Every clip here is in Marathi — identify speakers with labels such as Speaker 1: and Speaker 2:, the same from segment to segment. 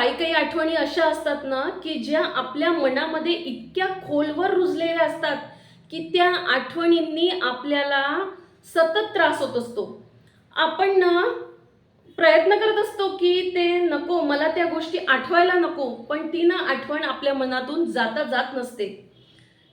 Speaker 1: काही काही आठवणी अशा असतात ना की ज्या आपल्या मनामध्ये इतक्या खोलवर रुजलेल्या असतात की त्या आठवणींनी आपल्याला सतत त्रास होत असतो. आपण ना प्रयत्न करत असतो की ते नको मला त्या गोष्टी आठवायला नको पण ती ना आठवण आपल्या मनातून जाता जात नसते.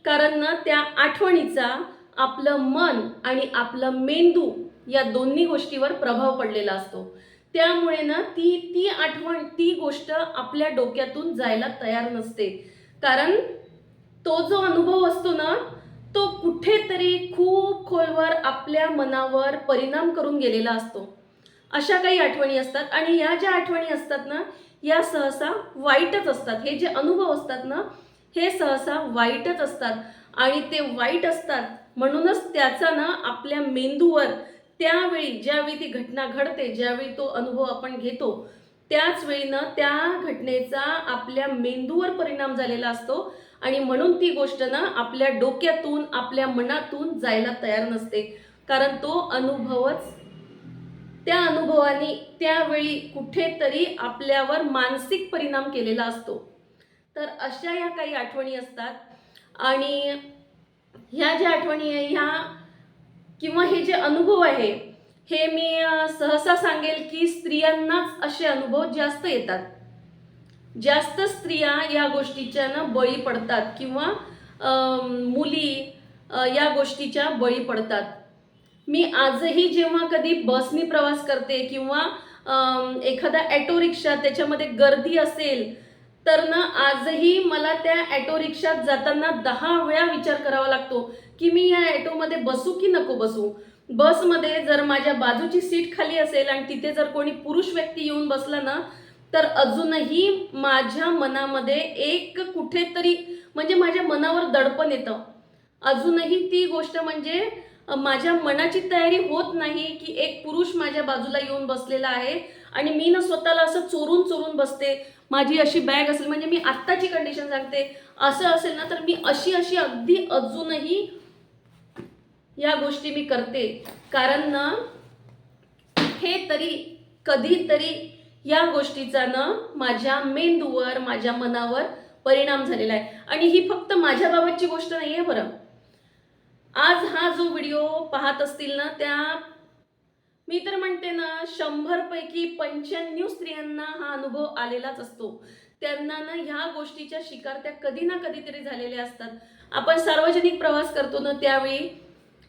Speaker 1: कारण ना त्या आठवणीचा आपलं मन आणि आपलं मेंदू या दोन्ही गोष्टीवर प्रभाव पडलेला असतो. त्यामुळे ना ती ती आठवण ती गोष्ट आपल्या डोक्यातून जायला तयार नसते. कारण तो जो अनुभव असतो ना तो कुठेतरी खूप खोलवर आपल्या मनावर परिणाम करून गेलेला असतो. अशा काही आठवणी असतात आणि या ज्या आठवणी असतात ना या सहसा वाईटच असतात. हे जे अनुभव असतात ना हे सहसा वाईटच असतात. आणि ते वाईट असतात म्हणूनच त्याचा ना आपल्या मेंदूवर त्यावेळी ज्यावेळी ती घटना घडते ज्यावेळी तो अनुभव आपण घेतो त्याच वेळीनं त्या घटनेचा आपल्या मेंदूवर परिणाम झालेला असतो आणि म्हणून ती गोष्ट ना आपल्या डोक्यातून आपल्या मनातून जायला तयार नसते. कारण तो अनुभवच त्या अनुभवाने त्यावेळी कुठेतरी आपल्यावर मानसिक परिणाम केलेला असतो. तर अशा या काही आठवणी असतात आणि ह्या ज्या आठवणी आहे ह्या किंवा हे जे अनुभव आहे हे मी सहसा सांगेल की स्त्रियांनाच असे अनुभव जास्त येतात. जास्त स्त्रिया या गोष्टीच्या ना बळी पडतात किंवा मुली या गोष्टीच्या बळी पडतात. मी आजही जेव्हा कधी बसनी प्रवास करते किंवा एखादा ॲटो रिक्षा त्याच्यामध्ये गर्दी असेल तर ना आजही मला त्या ॲटो रिक्षात जाताना दहा वेळा विचार करावा लागतो की मी या ॲटोमध्ये बसू की नको बसू? बसमध्ये जर माझ्या बाजूची सीट खाली असेल आणि तिथे जर कोणी पुरुष व्यक्ती येऊन बसला ना तर अजूनही माझ्या मनामध्ये एक कुठेतरी म्हणजे माझ्या मनावर दडपण येतं. अजूनही ती गोष्ट म्हणजे माझ्या मनाची तयारी होत नाही की एक पुरुष माझ्या बाजूला येऊन बसलेला आहे. आणि मी ना स्वतःला असं चोरून चोरून बसते. माझी अशी बॅग असेल म्हणजे मी आत्ताची कंडिशन सांगते. असं असेल ना तर मी अशी अशी अगदी अजूनही या गोष्टी मी करते. कारण ना हे तरी कधीतरी या गोष्टीचा ना माझ्या मेंदूवर माझ्या मनावर परिणाम झालेला आहे. आणि ही फक्त माझ्या बाबतची गोष्ट नाही आहे बरं. आज हा जो व्हिडिओ पाहत असतील ना त्या मी तर म्हणते ना शंभर पैकी पंच्याण्णव स्त्रियांना हा अनुभव आलेलाच असतो. त्यांना ना ह्या गोष्टीच्या शिकार त्या कधी ना कधीतरी झालेल्या असतात. आपण सार्वजनिक प्रवास करतो ना त्यावेळी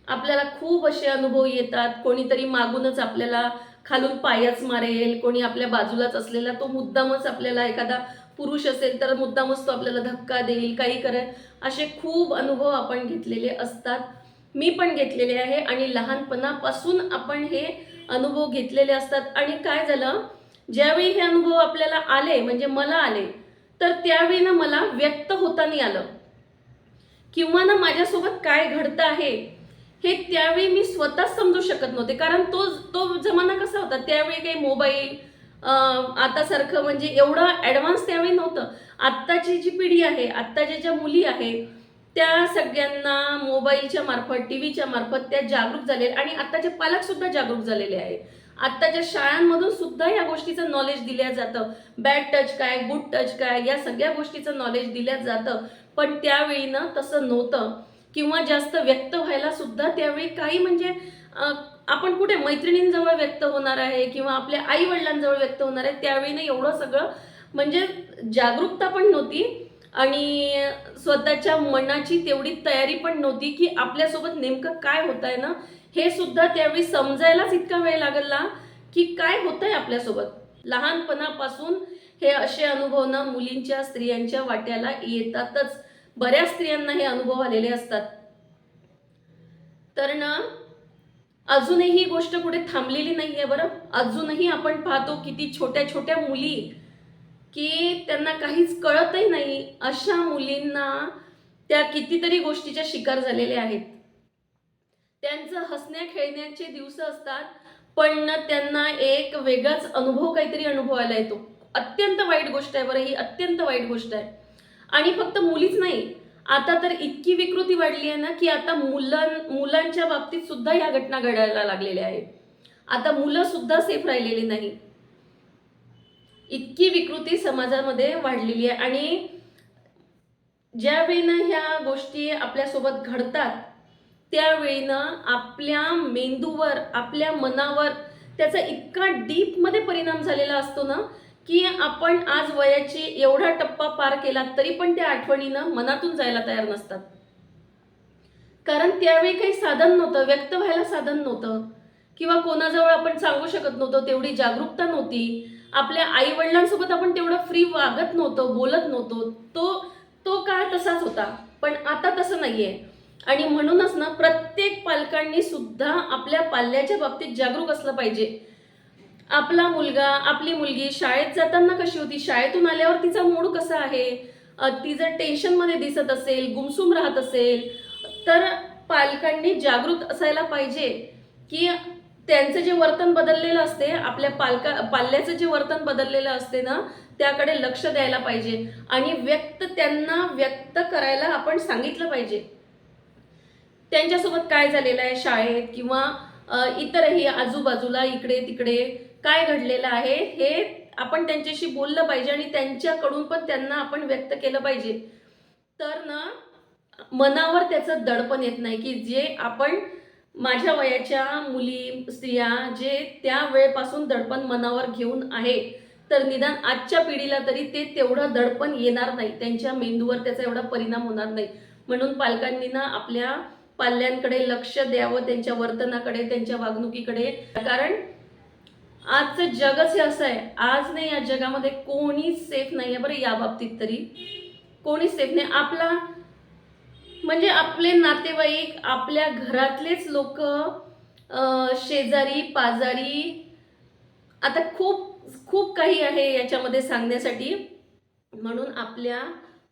Speaker 1: आपल्याला खूप असे अनुभव येतात. कोणीतरी मागूनच आपल्याला खालून पायच मारेल कोणी आपल्या बाजूलाच असलेला तो मुद्दामच आपल्याला एखादा पुरुष असेल तर मुद्दामच तो आपल्याला धक्का देईल काही करेल. असे खूप अनुभव आपण घेतलेले असतात. मी पण घेतलेले आहे आणि लहानपणापासून आपण हे अनुभव घेतलेले असतात. आणि काय झालं? ज्यावेळी हे अनुभव आपल्याला आले म्हणजे मला आले तर त्यावेळी ना मला व्यक्त होताना आलं. किंवा ना माझ्यासोबत काय घडतं आहे हे त्यावेळी मी स्वतःच समजू शकत नव्हते. कारण तो तो जमाना कसा होता? त्यावेळी काही मोबाईल आतासारखं म्हणजे एवढं ॲडव्हान्स त्यावेळी नव्हतं. आत्ताची जी पिढी आहे आत्ताच्या ज्या मुली आहे त्या सगळ्यांना मोबाईलच्या मार्फत टी व्हीच्या मार्फत त्या जागरूक झाले आणि आत्ताचे पालक सुद्धा जागरूक झालेले आहे आत्ताच्या शाळांमधून सुद्धा या गोष्टीचं नॉलेज दिल्या जातं. बॅड टच काय गुड टच काय या सगळ्या गोष्टीचं नॉलेज दिल्या जातं. पण त्यावेळी ना तसं नव्हतं. किंवा जास्त व्यक्त व्हायला सुद्धा त्यावेळी काही म्हणजे आपण कुठे मैत्रिणींजवळ व्यक्त होणार आहे किंवा आपल्या आई वडिलांजवळ व्यक्त होणार आहे त्यावेळी ना एवढं सगळं म्हणजे जागरूकता पण नव्हती. आणि स्वतःच्या मनाची तेवढी तयारी पण नव्हती की आपल्यासोबत नेमकं काय होत आहे ना हे सुद्धा त्यावेळी समजायलाच इतका वेळ लागला की काय होत आहे आपल्यासोबत. लहानपणापासून हे असे अनुभव ना मुलींच्या स्त्रियांच्या वाट्याला येतातच. बऱ्याच स्त्रियांना हे अनुभव आलेले असतात. तर ना अजूनही ही गोष्ट कुठे थांबलेली नाही आहे बरं. अजूनही आपण पाहतो किती छोट्या छोट्या मुली की त्यांना काहीच कळतही नाही अशा मुलींना त्या कितीतरी गोष्टीच्या शिकार झालेल्या आहेत. त्यांचं हसण्या खेळण्याचे दिवस असतात पण त्यांना एक वेगळाच अनुभव काहीतरी अनुभवायला येतो. अत्यंत वाईट गोष्ट आहे बरं ही अत्यंत वाईट गोष्ट आहे. आणि फक्त मुलीच नाही आता तर इतकी विकृती वाढली आहे ना की आता मुलां मुलांच्या बाबतीत सुद्धा या घटना घडायला लागलेल्या आहेत. आता मुलं सुद्धा सेफ राहिलेली नाही. इतकी विकृती समाजामध्ये वाढलेली आहे. आणि ज्या वेळेनं ह्या गोष्टी आपल्यासोबत घडतात त्यावेळीनं आपल्या मेंदूवर आपल्या मनावर त्याचा इतका डीपमध्ये परिणाम झालेला असतो ना की आपण आज वयाची एवढा टप्पा पार केला तरी पण त्या आठवणीनं मनातून जायला तयार नसतात. कारण त्यावेळी काही साधन नव्हतं व्यक्त व्हायला साधन नव्हतं. किंवा कोणाजवळ आपण सांगू शकत नव्हतो तेवढी जागरूकता नव्हती. आपल्या आई वडिलांसोबत आपण तेवढं फ्री वागत नव्हतो बोलत नव्हतो. तो तो काळ तसाच होता. पण आता तसं नाहीये. आणि म्हणूनच ना प्रत्येक पालकांनी सुद्धा आपल्या पाल्याच्या बाबतीत जागरूक असलं पाहिजे. आपला मुलगा आपली मुलगी शाळेत जाताना कशी होती? शाळेतून आल्यावर तिचा मूड कसा आहे? ती जर टेन्शनमध्ये दिसत असेल गुमसुम राहत असेल तर पालकांनी जागृत असायला पाहिजे की त्यांचं जे वर्तन बदललेलं असते आपल्या पालका पाल्याचं जे वर्तन बदललेलं असते ना त्याकडे लक्ष द्यायला पाहिजे. आणि व्यक्त त्यांना व्यक्त करायला आपण सांगितलं पाहिजे. त्यांच्यासोबत काय झालेलं आहे शाळेत किंवा इतरही आजूबाजूला इकडे तिकडे काय घडलेलं आहे हे आपण त्यांच्याशी बोललं पाहिजे आणि त्यांच्याकडून पण त्यांना आपण व्यक्त केलं पाहिजे. तर ना मनावर त्याचं दडपण येत नाही की जे आपण माझ्या वयाच्या मुली स्त्रिया जे त्या वेळेपासून दडपण मनावर घेऊन आहे तर निदान आजच्या पिढीला तरी ते तेवढं दडपण येणार नाही. त्यांच्या मेंदूवर त्याचा एवढा परिणाम होणार नाही. म्हणून पालकांनी ना आपल्या पाल्यांकडे लक्ष द्यावं त्यांच्या वर्तनाकडे त्यांच्या वागणुकीकडे. कारण आजचं जगच हे असं आहे. आज नाही या जगामध्ये कोणीच सेफ नाही आहे बरं या बाबतीत तरी. कोणी सेफ नाही. आपला म्हणजे आपले नातेवाईक आपल्या घरातलेच लोक शेजारी पाजारी आता खूप खूप काही आहे याच्यामध्ये सांगण्यासाठी. म्हणून आपल्या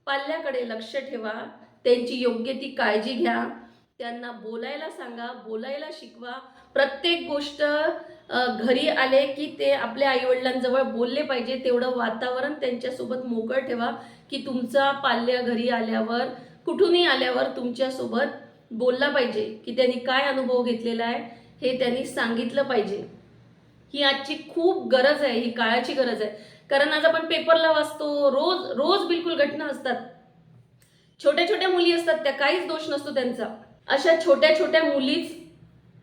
Speaker 1: पाल्याकडे लक्ष ठेवा त्यांची योग्य ती काळजी घ्या त्यांना बोलायला सांगा बोलायला शिकवा. प्रत्येक गोष्ट घरी आले की ते आपल्या आईवडिलांजवळ बोलले पाहिजे तेवढं वातावरण त्यांच्यासोबत मोकळं ठेवा की तुमचा पाल्या घरी आल्यावर कुठूनही आल्यावर तुमच्यासोबत बोलला पाहिजे की त्यांनी काय अनुभव घेतलेला आहे हे त्यांनी सांगितलं पाहिजे. ही आजची खूप गरज आहे ही काळाची गरज आहे. कारण आज आपण पेपरला वाचतो रोज रोज बिलकुल घटना असतात. छोट्या छोट्या मुली असतात त्या काहीच दोष नसतो त्यांचा. अशा छोट्या छोट्या मुलीच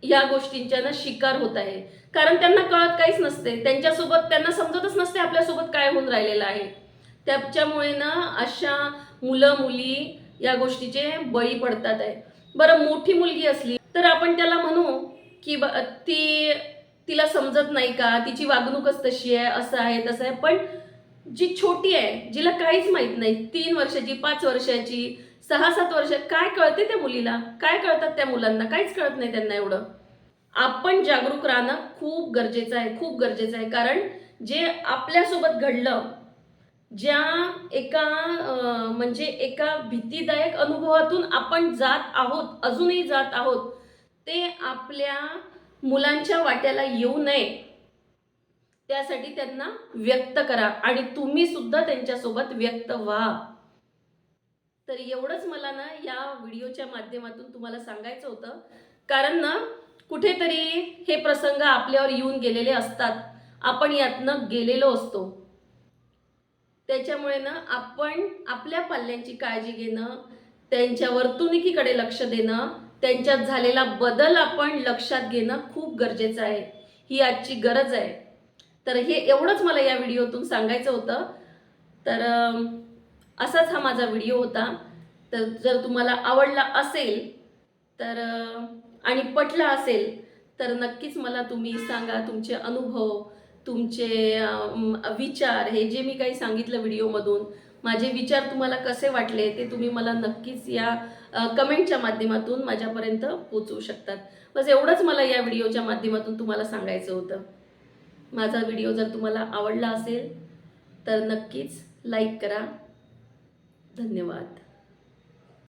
Speaker 1: या गोष्टींच्या ना शिकार होत आहे. कारण त्यांना कळत काहीच नसते. त्यांच्यासोबत त्यांना समजतच नसते आपल्यासोबत काय होऊन राहिलेलं आहे. त्याच्यामुळे ना अशा मुलं मुली या गोष्टीचे बळी पडतात आहे. बरं मोठी मुलगी असली तर आपण त्याला म्हणू की ब ती तिला समजत नाही का? तिची वागणूकच तशी आहे असं आहे तसं आहे. पण जी छोटी आहे जिला काहीच माहीत नाही तीन वर्षाची पाच वर्षाची सहा सात वर्ष काय कळते त्या मुलीला? काय कळतात त्या मुलांना? काहीच कळत नाही त्यांना एवढं. आपण जागरूक राहणं खूप गरजेचं आहे खूप गरजेचं आहे. कारण जे आपल्यासोबत घडलं ज्या एका म्हणजे एका भीतीदायक अनुभवातून आपण जात आहोत अजूनही जात आहोत ते आपल्या मुलांच्या वाट्याला येऊ नये. त्यासाठी त्यांना व्यक्त करा आणि तुम्ही सुद्धा त्यांच्यासोबत व्यक्त व्हा. तर एवढंच मला ना या व्हिडिओच्या माध्यमातून तुम्हाला सांगायचं होतं. कारण ना कुठेतरी हे प्रसंग आपल्यावर येऊन गेलेले असतात. आपण यातनं गेलेलो असतो. त्याच्यामुळे ना आपण आपल्या पाल्यांची काळजी घेणं त्यांच्या वर्तणुकीकडे लक्ष देणं त्यांच्यात झालेला बदल आपण लक्षात घेणं खूप गरजेचं आहे. ही आजची गरज आहे. तर हे एवढंच मला या व्हिडिओतून सांगायचं होतं. तर असाच हा माझा व्हिडिओ होता. तर जर तुम्हाला आवडला असेल तर आणि पटला असेल तर नक्कीच मला तुम्ही सांगा तुमचे अनुभव. तुमचे विचार हे जे मी काही सांगितलं व्हिडिओमधून माझे विचार तुम्हाला कसे वाटले ते तुम्ही मला नक्कीच या कमेंटच्या माध्यमातून माझ्यापर्यंत पोचवू शकतात. बस एवढंच मला या व्हिडिओच्या माध्यमातून तुम्हाला सांगायचं होतं. माझा व्हिडिओ जर तुम्हाला आवडला असेल तर नक्कीच लाईक करा. धन्यवाद.